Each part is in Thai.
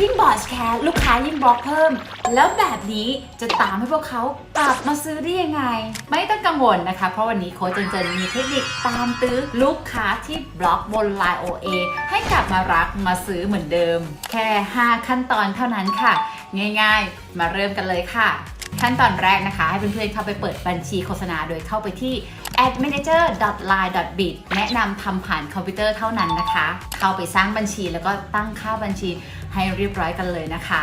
ยิ่งบอสแคร์ลูกค้ายิ่งบล็อกเพิ่ม แล้วแบบนี้จะตามให้พวกเขากลับมาซื้อได้ยังไง ไม่ต้องกังวลนะคะ เพราะวันนี้โค้ชเจนเจนมีเทคนิคตามตื้อลูกค้าที่บล็อกบน Line OA ให้กลับมารักมาซื้อเหมือนเดิม แค่ 5 ขั้นตอนเท่านั้นค่ะ ง่าย ๆ มาเริ่มกันเลยค่ะ ขั้นตอนแรกนะคะ ให้เพื่อนๆเข้าไปเปิดบัญชีโฆษณาโดยเข้าไปที่ admanager.line.bit แนะนำทำผ่านคอมพิวเตอร์เท่านั้นนะคะ เข้าไปสร้างบัญชีแล้วก็ตั้งค่าบัญชีให้เรียบร้อยกันเลยนะคะ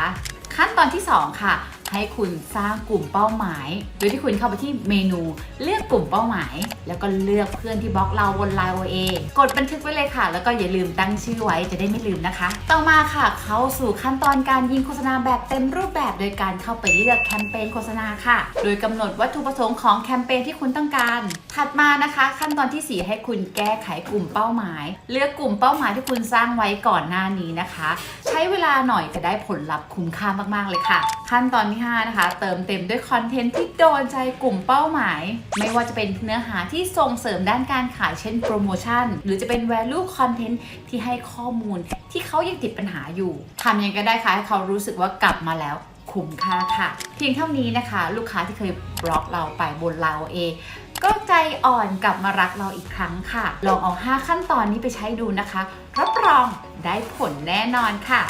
ขั้นตอนที่ 2 ค่ะ ให้คุณสร้างกลุ่มเป้าหมาย โดยที่คุณเข้าไปที่เมนูเลือกกลุ่มเป้าหมาย แล้วก็เลือกเพื่อนที่บล็อกเราบน Line OA กดบันทึกไว้เลยค่ะ แล้วก็อย่าลืมตั้งชื่อไว้จะได้ไม่ลืมนะคะ ต่อมาค่ะ เข้าสู่ขั้นตอนการยิงโฆษณาแบบเต็มรูปแบบโดยการเข้าไปเลือกแคมเปญโฆษณาค่ะ โดยกำหนดวัตถุประสงค์ของแคมเปญที่คุณต้องการ ถัดมานะคะ ขั้นตอนทีสี่ 4 ให้คุณแก้ไขกลุ่มเป้าหมาย เลือกกลุ่มเป้าหมายที่คุณสร้างไว้ก่อนหน้านี้นะคะ ใช้เวลาหน่อยจะได้ผลลัพธ์คุ้มค่ามากๆเลยค่ะ ขั้นตอนที่5นะคะ เติมเต็มด้วยคอนเทนต์ที่โดนใจกลุ่มเป้าหมาย ไม่ว่าจะเป็นเนื้อหาที่ส่งเสริมด้านการขายเช่นโปรโมชั่น หรือจะเป็น value content ที่ให้ข้อมูลที่เขายังติดปัญหาอยู่ทำยังไงก็ได้ค่ะให้เขารู้สึกว่ากลับมาแล้วคุ้มค่าค่ะ เพียงเท่านี้นะคะ ลูกค้าที่เคยบล็อกเราไปบนเราเอก็ใจอ่อนกลับมารักเราอีกครั้งค่ะ ลองเอา 5 ขั้นตอนนี้ไปใช้ดูนะคะ รับรองได้ผลแน่นอนค่ะ